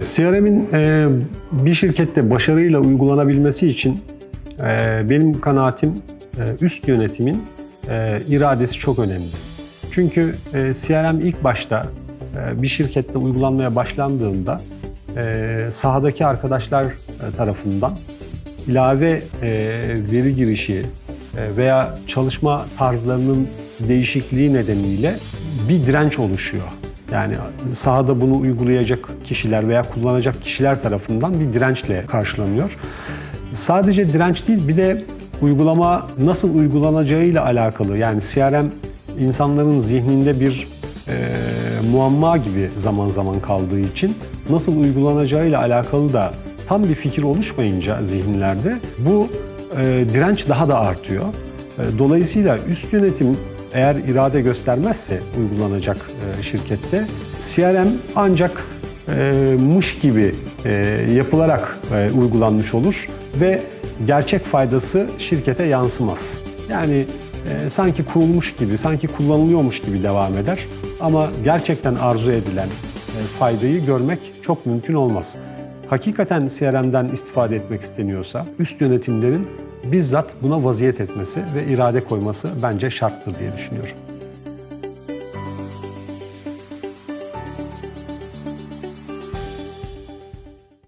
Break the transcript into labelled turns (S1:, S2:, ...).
S1: CRM'in e, bir şirkette başarıyla uygulanabilmesi için e, benim kanaatim e, üst yönetimin e, iradesi çok önemli. Çünkü e, CRM ilk başta e, bir şirkette uygulanmaya başlandığında e, sahadaki arkadaşlar e, tarafından ilave e, veri girişi e, veya çalışma tarzlarının değişikliği nedeniyle bir direnç oluşuyor. Yani sahada bunu uygulayacak kişiler veya kullanacak kişiler tarafından bir dirençle karşılanıyor. Sadece direnç değil bir de uygulama nasıl uygulanacağıyla alakalı yani CRM insanların zihninde bir e, muamma gibi zaman zaman kaldığı için nasıl uygulanacağıyla alakalı da tam bir fikir oluşmayınca zihinlerde bu e, direnç daha da artıyor. E, Dolayısıyla üst yönetim eğer irade göstermezse uygulanacak e, şirkette CRM ancak e, mış gibi e, yapılarak e, uygulanmış olur ve gerçek faydası şirkete yansımaz. Yani sanki kurulmuş gibi, sanki kullanılıyormuş gibi devam eder ama gerçekten arzu edilen faydayı görmek çok mümkün olmaz. Hakikaten CRM'den istifade etmek isteniyorsa üst yönetimlerin bizzat buna vaziyet etmesi ve irade koyması bence şarttır diye düşünüyorum.